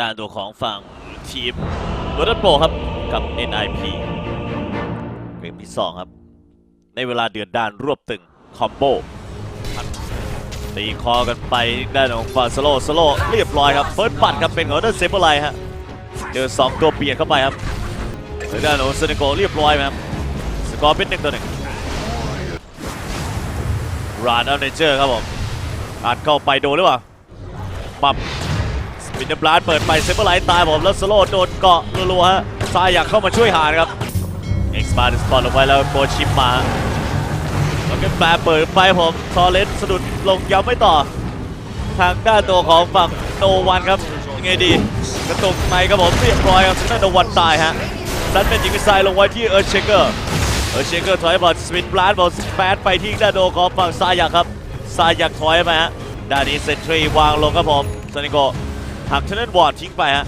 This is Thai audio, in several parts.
ด้านตัวของฝั่งทีมโรดันโปครับกับ NIP เกมที่ 2 ครับ ในเวลาเดือดด้านรวบตึง คอมโบตีคอกันไปด้านของฝั่งสโลสโลเรียบร้อยครับ เฟิร์สบัตครับ เป็นของเดอร์เซเบอร์ไลฮะเจอ2ตัวเปลี่ยนเข้าไปครับทางด้านของเซเนโกเรียบร้อยไหมครับ สกอร์เป็นหนึ่งต่อหนึ่งรานเอาเนเจอร์ครับผมอัดเข้าไปโดนหรือเปล่าปั๊บ สปินเดอร์บลาสเปิดไปเซเบอร์ไลท์ตายผมแล้วสโลว์โดนเกาะรัวๆฮะซายอยากเข้ามาช่วยหารครับเอ็กซ์มาร์สปอร์ตลงไปแล้วโกชิมมาแล้วก็แปรเปิดไปผมทอเลนสะดุดลงย้ำไม่ต่อ ทางด้านตัวของฝั่งโนวันครับยังไงดีกระตุกไมครับผมเรียบร้อยครับทางด้านโนวันตายฮะซันเป็นยิงมิสไซล์ลงไว้ที่เอิร์ธเชเกอร์เอิร์เชเกอร์ถอยบอลสปินบลัสบอลสแปดไปที่ด้านโดของฝั่งซายักครับซายักถอยมาฮะด้านนี้เซนทรีวางลงครับผมซานิโก หักเทนเนนวอร์ดทิ้งไปฮะ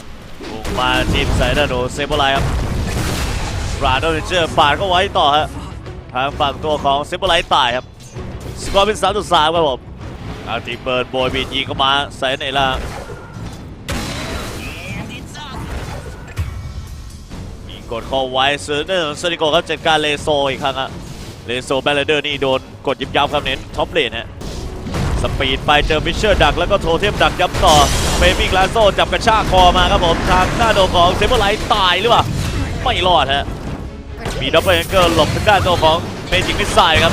บุกมาทีมไซด้านโดเซเบอร์ไลครับราโดนเจอร์ปาดเข้าไว้ต่อฮะทางฝั่งตัวของเซเบอร์ไลตายครับสกอร์เป็น3ต่อ3ครับผมอาทีเปิดโบยบีดยิงเข้ามาใส่ไหนล่ะมีกดเข้าไว้เซอร์เนอร์ซนิโกครับจัดการเลโซอีกครั้งอะเลโซแบลเดอร์นี่โดนกดยิบยับครับเน้นท็อปเลนฮะสปีดไปเจอฟิชเชอร์ดักแล้วก็โทเทมดักยับต่อ เฟมิงลาโซจับกระชากคอมาครับผมทางหน้าโดของเซเบอร์ไลท์ตายหรือเปล่า ไม่รอดฮะ มีดับเบิลแองเกิลหลบทางด้านตัวของเมจิกมิสไซครับ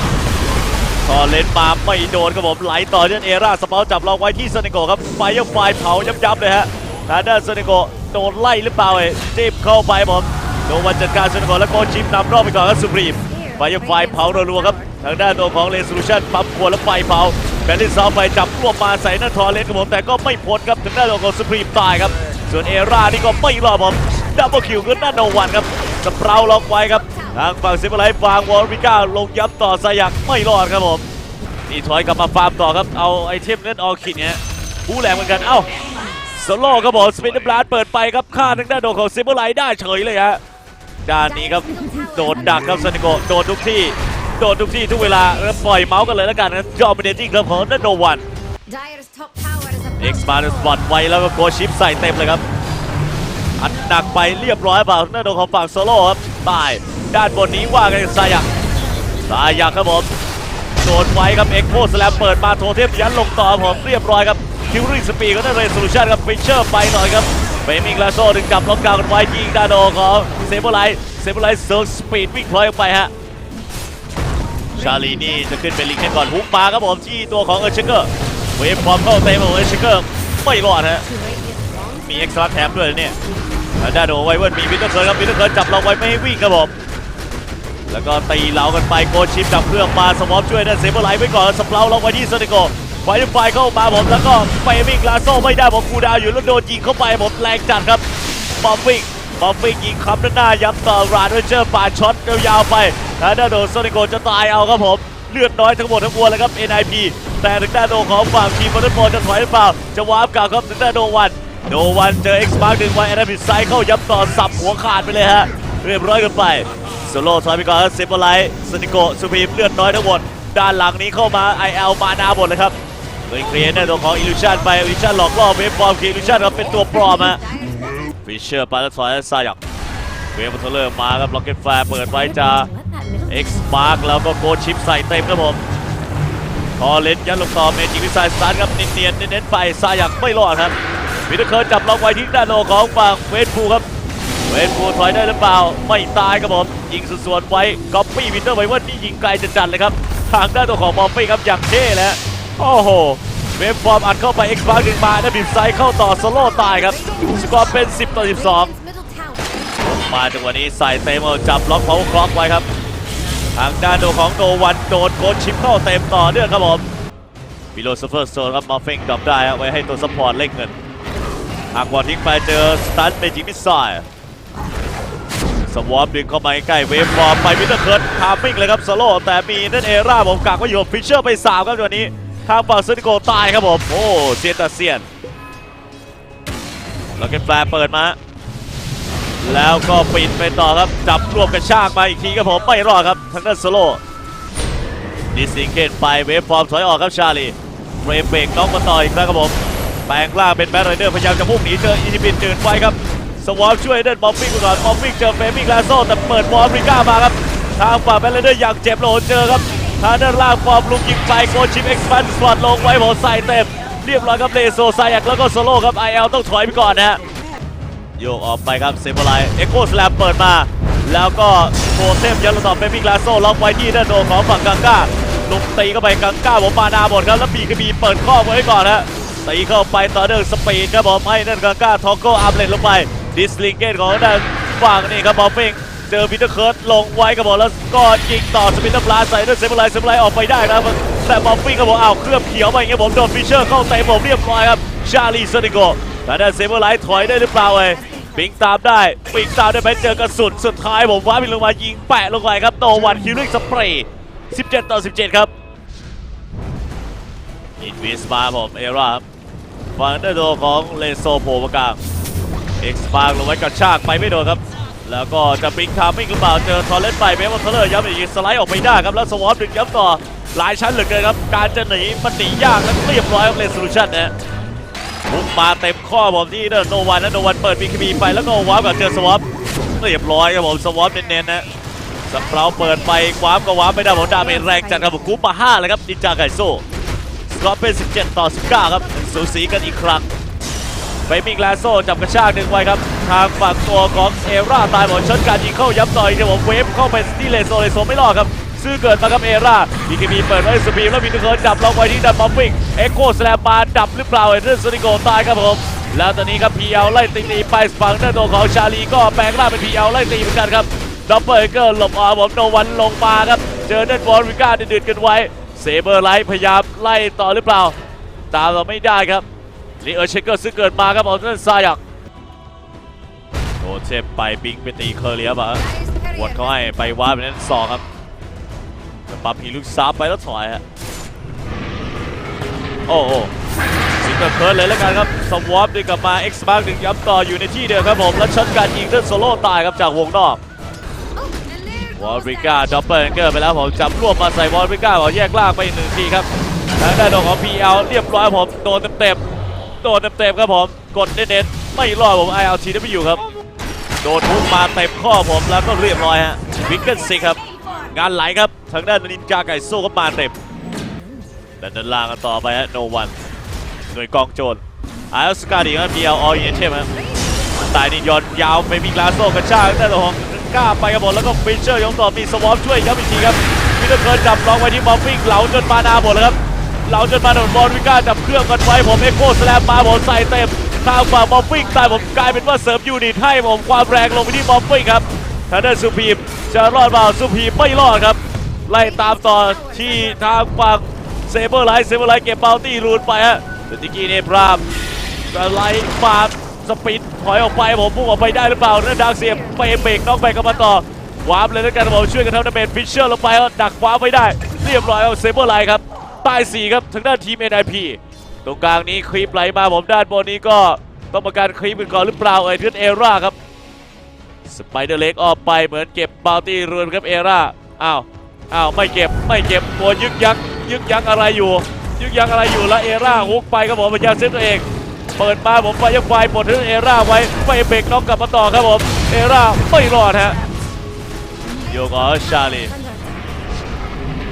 ต่อเลนมาไม่โดนครับผมไหลต่อเนื่องเอร่าสเปาจับเราไว้ที่เซเนโกครับไฟยังไฟเผายับๆเลยฮะทางด้านเซเนโกโดนไล่หรือเปล่าเอ้ยจิ้มเข้าไปผมโดนวันจัดการเซเนโกแล้วโกชิปนำรอบไปก่อนครับสุพรีมไฟยังไฟเผารัวๆครับทางด้านตัวของเลสูชันปั๊มขวดแล้วไฟเผา แบลลินซาวไปจับรวบมาใส่หน้าทอเลนครับผมแต่ก็ไม่พ้นครับทางด้านตัวของสุพรีมตายครับ ส่วนเอร่านี่ก็ไม่รอดผมดับเบิลคิวก็ด้าโนวันครับสเปราล็อกไว้ครับทางฝั่งซิมบอร์ไลท์ฟางวอลวิก้าลงย้ำต่อสยักไม่รอดครับผมนี่ถอยกลับมาฟาร์มต่อครับเอาไอเทมเล่นออคิดเนี่ยผู้แรงเหมือนกันเอ้าโซโล่ครับผมสปินเดอร์บลัสเปิดไปครับฆ่าทางด้านโดของซิมบอร์ไลท์ได้เฉยเลยฮะด้านนี้ครับโดนดักครับซานิโกโดนทุกที่ โดนทุกที่ทุกเวลาแล้วปล่อยเมาส์กันเลยแล้วกันนะจอมเดนจิ้งครับของด้านโนวัน Dire's top tower is เอ็กซ์มา about สปอตไว้แล้วก็โกชิปใส่เต็มเลยครับ อัดหนักไปเรียบร้อยเปล่าทางด้านโดนของฝั่งโซโล่ครับตายด้านบนนี้ว่ากันสายักสายักครับผมโดนไว้ครับเอ็กโคสแลมเปิดมาโทเทมยันลงต่อผมเรียบร้อยครับคิวริงสปีดก็ได้เรสโซลูชันครับฟิชเชอร์ไปหน่อยครับเฟมิงลาโซดึงจับล็อกกลางกันไว้ยิงดาโดของเซเบอร์ไลท์เซเบอร์ไลท์เซิร์ฟสปีดวิ่งพลอยออกไปฮะ ชาลีนี่จะขึ้นเป็นลิงเคนก่อนฮุกมาครับผมที่ตัวของเออร์เชเกอร์เวฟพร้อมเข้าเต็มของเออร์เชเกอร์ไม่รอดฮะมีเอ็กซ์ตร้าแถมด้วยเนี่ยแล้วด้านโอไวเวิร์นมีวินเตอร์เคิร์ครับวินเตอร์เคิร์จับเราไว้ไม่ให้วิ่งครับผมแล้วก็ตีเหลากันไปโกชิปดับเครื่องมาสมอฟช่วยด้านเซเบอร์ไลท์ไว้ก่อนสเปราเราไว้ที่เซนิโกไฟไฟเข้ามาผมแล้วก็เฟมิงลาโซไม่ได้ผมกูดาวอยู่แล้วโดนยิงเข้าไปผมแรงจัดครับบอมฟิง บอมฟิงยิงคำด้านหน้าย้ำต่อรานเจอร์ปาช็อตยาวๆไปแล้วด้านโดนเซนิโกจะตายเอาครับผมเลือดน้อยทั้งหมดทั้งมวลเลยครับ NIP แต่ทางด้านโดของฝั่งทีมบอลบอลจะถอยหรือเปล่า จะวาร์ปกลับครับทางด้านโดวันโนวันเจอ X Mark ดึงไว้แอดมิดไซด์เข้ายับต่อสับหัวขาดไปเลยฮะเรียบร้อยกันไปโซโล่ถอยไปก่อนเซเบอร์ไลท์สนิโกสุพีมเลือดน้อยทั้งหมดด้านหลังนี้เข้ามา IL มานาหมดเลยครับเลยเคลียร์ในตัวของอิลูชันไปอิลูชันหลอกล่อเวฟฟอร์มคืออิลูชันครับเป็นตัวปลอมฮะ ฟิชเชอร์ปาแล้วถอยซายักเวฟบัตเทอร์มาครับล็อกเก็ตแฟร์เปิดไว้จะ let that middle X Mark แล้วก็โกชิปใส่เต็มครับผมพอเลนยันลงต่อเมจิวิสัยสตาร์ทครับเนียนเน้นๆไปซายักไม่รอดครับวิเตอร์เคิร์จับล็อกไว้ที่ด้านโลของฝั่งเวทฟูครับเวทฟูถอยได้หรือเปล่า ไม่ตายครับผม ยิงสวนไว้ก๊อปปี้วินเตอร์ไวเวิร์นนี่ยิงไกลจัดๆเลยครับ ทางด้านตัวของบอมฟี่ครับอย่างเท่แล้วโอ้โห เวฟฟอร์มอัดเข้าไปเอ็กซ์บาร์ดึงมาแล้วบีบไซด์เข้าต่อสโลว์ตายครับ สกอร์เป็น 10 ต่อ 12 มาจังหวะนี้ใส่เต็มเอาจับล็อกเผาคล็อกไว้ครับ ทางด้านโดของโนวันโดนโกดชิปเข้าเต็มต่อเนื่องครับผมฟิโลโซเฟอร์โซนครับมาเฟิงดรอปได้ไว้ให้ตัวซัพพอร์ตเล่นเงินหากบอลทิ้งไปเจอสตันเมจิมิสไซล์สวอปดึงเข้ามาใกล้เวฟบอลไปมิเตอร์เคิร์ดทามมิ่งเลยครับสโลแต่มีนั่นเอร่าผมกักไว้อยู่ฟิชเชอร์ไปสามครับจังหวะนี้ ทางฝั่งเซนิโกตายครับผม โอ้เซียนตาเซียน แล้วเก็ตแฟร์เปิดมา แล้วก็ปิดไปต่อครับ จับรวบกระชากมาอีกทีครับผม ไม่รอดครับทางด้านสโลดิสิงเกตไปเวฟฟอร์มถอยออกครับชาลีเฟรมเบรกน้องมาต่ออีกแล้วครับผม แปลงร่างเป็นแบทไรเดอร์พยายามจะพุ่งหนีเจออินิบินเดินไว้ครับสวอปช่วยเดินบอมบิ้งก่อนบอมบิ้งเจอเฟมิงลาโซแต่เปิดบอลริก้ามาครับทางฝั่งแบทไรเดอร์อย่างเจ็บโหลเจอครับ ทางด้านล่างฟอร์มลุกยิงไปโกชิปเอ็กซ์แพนสปอตลงไว้ผมใส่เต็ม เรียบร้อยครับเลโซไซยักแล้วก็โซโล่ครับไอเอลต้องถอยไปก่อนนะฮะโยกออกไปครับเซมเบอร์ไลเอ็กโคสแลมเปิดมา แล้วก็โทเทมยันระสอบเป็นมิกลาโซล็อกไว้ที่ด้านโดนของฝั่งกังก้าลุกตีเข้าไปกังก้าผมมานาหมดครับแล้วบีกบีเปิดข้อไว้ก่อนฮะตีเข้าไปต่อเนื่องสปีดครับผมให้นั่นกังก้าทอกโกอัพเลนลงไปดิสลิงเกตของด้านฝั่งนี่ครับบอลฟิง เจอพีเตอร์เคิร์ดลงไว้ครับผมแล้วก็ยิงต่อสปินเตอร์พลาใส่ด้วยเซมอร์ไลเซมอร์ไลออกไปได้นะครับแต่บอลฟิงครับผมอ้าวเคลือบเขียวไปอย่างเงี้ยผมโดนฟิชเชอร์เข้าเตะผมเรียบร้อยครับชาลีเซนิโกแต่ด้านเซมอร์ไลถอยได้หรือเปล่าเอ้ปิงตามได้ปิงตามได้ไหมเจอกระสุนสุดท้ายผมว้าบินลงมายิงแปะลงไปครับโตวันคิวลิ่งสเปรย์17 ต่อ 17 ครับอินวิสมาผมเอราครับฟังเดอร์โดของเลโซโผล่มากลางเอ็กซ์ปางลงไว้กระชากไปไม่โดนครับ แล้วก็จะปิงทามิ่งหรือเปล่าเจอทอร์เรนต์ไปเมว่าเทเลอร์ย้ำอีกสไลด์ออกไปได้ครับแล้วสวอปดึงย้ำต่อหลายชั้นเหลือเกินครับการจะหนีมันหนียากและเรียบร้อยครับเลนโซลูชันนะฮะบุกมาเต็มข้อผมที่เดนโนวันนะโนวันเปิดบีคบีไปแล้วก็วาร์ปกับเจอสวอปเรียบร้อยครับผมสวอปเน้นๆนะสเปราเปิดไปวาร์ปก็วาร์ปไม่ได้ผมดาเมจแรงจัดครับผมกูปมา5เลยครับนินจาไกโซ่สกอร์เป็น 17 ต่อ 19 ครับสูสีกันอีกครั้ง ไปมิงลาโซ่จับกระชากดึงไว้ครับ ทางฝั่งตัวของเอราตายหมดชนการยิงเข้าย้ำต่อยครับผมเวฟเข้าไปที่เลโซเลโซไม่รอดครับ ซื้อเกิดมาครับเอราบีคบีเปิดไว้สปีมแล้วมีทุกคนดับล็อกไว้ที่ดันบอมบิงเอ็กโคสแลมมาดับหรือเปล่าเอเดอร์สติโกตายครับผมแล้วตอนนี้ครับพีเอลไล่ตีตีไปฝั่งด้านตัวของชาลีก็แปลงร่างเป็นพีเอลไล่ตีเหมือนกันครับดับเบิลเกอร์หลบออกผมโนวันลงมาครับเจอเดนบอลวิก้าเดือดๆกันไว้เซเบอร์ไลท์พยายามไล่ต่อหรือเปล่า ตามเราไม่ได้ครับ ลีเออร์เชเกอร์ซึ่งเกิดมาครับผมนั่นซายักโดนเซฟไปบิงไปตีเคอร์เลียบอะวดเขาให้ไปว่าเป็นนั้นสองครับแต่ปั๊มพีลูกซับไปแล้วถอยฮะโอ้โหสิงเกิลเคิร์ดเลยแล้วกันครับสวอปดึงกลับมา X มาร์กดึงย้ำต่ออยู่ในที่เดิมครับผมแล้วช็อตการยิงเดินโซโล่ตายครับจากวงนอกวอลริก้าดับเบิลเกอร์ไปแล้วผมจับรวบมาใส่วอลริก้าขอแยกล่างไปอีกหนึ่งทีครับทางด้านของ PL เรียบร้อยผมโดนเต็มๆ โดนเต็มๆครับผม กดเน้นๆไม่รอดผม ILT ได้ไม่อยู่ครับ โดนทุบมาเต็มข้อผมแล้วก็เรียบร้อยฮะวิกเกิลซิกครับ งานไหลครับทางด้านนินจาไก่โซ่ก็มาเต็มดันด้านล่างกันต่อไปฮะโนวันหน่วยกองโจรไออสกาดีครับ PL ออเยนเช่ครับตายนี่ย้อนยาวไปมีกลาโซ่กระชากได้ตัวของกล้าไปครับผมแล้วก็ฟิชเชอร์ยองต่อมีสวอปช่วยครับอีกทีครับมิเตอร์เคิร์นจับล็อกไว้ที่บอลฟิงเหลาจนมานาหมดเลยครับ เหลาจนมาโดนบอลวิก้าจับเครื่องกันไว้ผมเอ็กโคสแลมมาผมใส่เต็มทางฝั่งบอลฟิงตายผมกลายเป็นว่าเสริมยูนิตให้ผมความแรงลงไปที่บอลฟิงครับทางด้านสุพีมจะรอดเปล่าสุพีมไม่รอดครับ ไล่ตามต่อที่ทางฝั่งเซเบอร์ไลท์เซเบอร์ไลท์เก็บบาลตี้รูนไปฮะแต่ติกี้เนพรามจะไล่มาสปีดถอยออกไปผมพุ่งออกไปได้หรือเปล่านั่นดาวเสียบไปเบรกน้องไปกันมาต่อวาร์ปเลยแล้วกันผมช่วยกันทำดาเมจฟิชเชอร์ลงไปดักวาร์ปไว้ได้ เรียบร้อยเอาเซเบอร์ไลท์ครับ ตายสี่ครับทางด้านทีม NIP ตรงกลางนี้คลิปไหลมาผมด้านบนนี้ก็ต้องประการคลิปกันก่อนหรือเปล่าเอ่ยเทือนเอร่าครับสไปเดอร์เล็กออกไปเหมือนเก็บบาลตี้รูนครับเอร่าอ้าวอ้าวไม่เก็บไม่เก็บตัวยึกยักยึกยักอะไรอยู่ ยึกยักอะไรอยู่แล้วเอร่าฮุกไปครับผมพยายามเซฟตัวเอง เปิดมาผมไปยังไฟปลดทึงเอร่าไว้ไม่เบรกน้องกลับมาต่อครับผมเอร่าไม่รอดฮะโยกอชาลี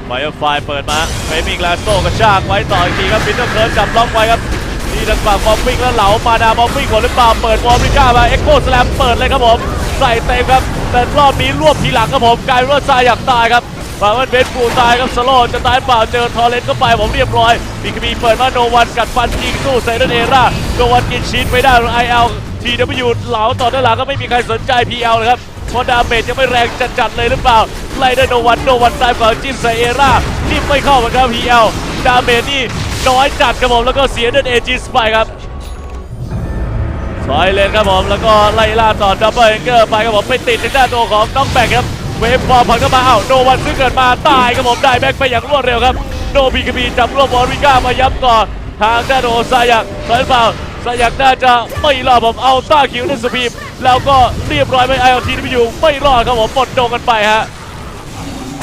ไฟไฟเปิดมาเฟมิงลาโซกระชากไว้ต่ออีกทีครับปินเตอร์เคิร์นจับล็อกไว้ครับนี่ทางฝั่งบอมบิ้งแล้วเหลามาดาบอมบิ้งก่อนหรือเปล่าเปิดบอลริก้ามาเอ็กโคสแลมเปิดเลยครับผมใส่เต็มครับแต่รอบนี้รวบทีหลังครับผมกลายเป็นว่าซายอยากตายครับฝั่งมันเบนฟูตายครับสโลจะตายเปล่าเจอทอเรนต์เข้าไปผมเรียบร้อยบีคบีเปิดมาโนวันกัดฟันยิงสู้ใส่ดันเอร่าโนวันกินชีสไม่ได้ไอเอลทีดับยูเหลาต่อด้านหลังก็ไม่มีใครสนใจพีเอลเลยครับ ราะดาเมจยังไม่แรงจัดๆเลยหรือเปล่า ไล่ได้โนวันโนวันตายเปล่าจิ้มใส่เอร่าจิ้มไม่เข้าเหมือนกันพีเอลดาเมจนี่น้อยจัดครับผมแล้วก็เสียดันเอจิสไปครับถอยเลนครับผมแล้วก็ไล่ล่าต่อดับเบิลเกอร์ไปครับผมไปติดในด้าตัวของน้องแบกครับเวฟบอลผ่านเข้ามาเอ้าโนวันซึ่งเกิดมาตายครับผมได้แบ็กไปอย่างรวดเร็วครับโนบีกบีจับรวบบอลวิก้ามาย้ำต่อทางด้านโอซายักถอยเปล่าซายักน่าจะไม่รอผมเอาต้าคิวในสปีม แล้วก็เรียบร้อยไปไอเอทีที่อยู่ไม่รอดครับผมหมดโดงกันไปฮะ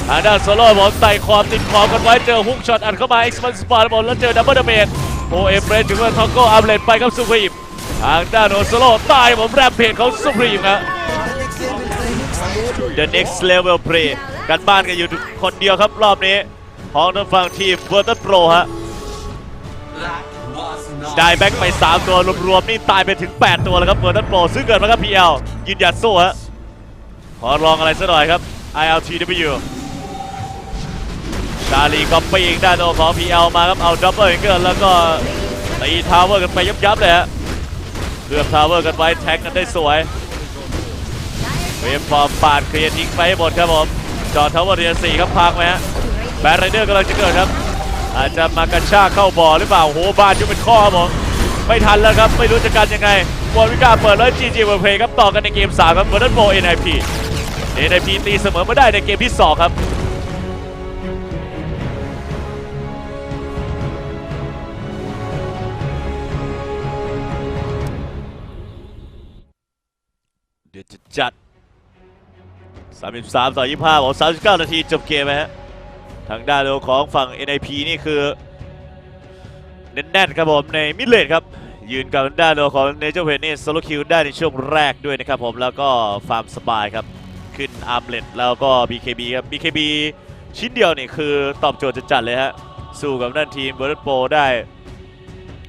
ทางด้านโซโล่ผมไต่คอมติดคอมกันไว้เจอฮุกช็อตอัดเข้ามาเอ็กซ์มันสปอร์ตบอลแล้วเจอดับเบิลเดเมจผเอเบรสถึงว่าทอกโกอัมเลนไปครับสุพรีมทางด้านโอโซโล่ตายผมแรมเพจของสุพรีมครับ The next level play กันบ้านกันอยู่คนเดียวครับรอบนี้ของทางฝั่งทีมเวอร์ตันโปรฮะ ได้แบ็กไป 3 ตัวรวมๆนี่ตายไปถึง 8 ตัวแล้วครับเวอร์ตันโปรซึ่งเกิดมาครับ PL ยืนหยัดสู้ฮะขอลองอะไรสักหน่อยครับ ILTW ชาลีก็ปีกด้านโนของ PL มาครับเอาดับเบิลเกินแล้วก็ตีทาวเวอร์กันไปยับๆเลยฮะเลือบทาวเวอร์กันไว้แท็กกันได้สวยเวฟฟอร์มปาดเคลียร์ทิ้งไปให้หมดครับผมจอดทาวเวอร์เรียนสี่ครับพังไหมฮะแบทไรเดอร์กำลังจะเกิดครับ อาจจะมากระชากเข้าบ่อหรือเปล่าโหบานจะเป็นข้อครับผมไม่ทันแล้วครับ ไม่รู้จะกันยังไงวอลวิกาเปิดแล้วจีจีเวอร์เพย์ครับต่อกันในเกม 3 ครับเวอร์ดันโบ NIP NIP ตีเสมอมาได้ในเกมที่ 2 ครับเดี๋ยวจะจัด 33 ต่อ 25บอก39 นาทีจบเกมไหมฮะ ทางด้านของฝั่ง NIP นี่คือแน่นๆครับผมในมิดเลนครับยืนกับด้านของเนเจอร์เพนนี่โซโลคิวได้ในช่วงแรกด้วยนะครับผมแล้วก็ฟาร์มสบายครับขึ้นอาร์มเลดแล้วก็ BKB ครับ BKB ชิ้นเดียวนี่คือตอบโจทย์จัดๆเลยฮะสู้กับด้านทีมเบอร์โปได้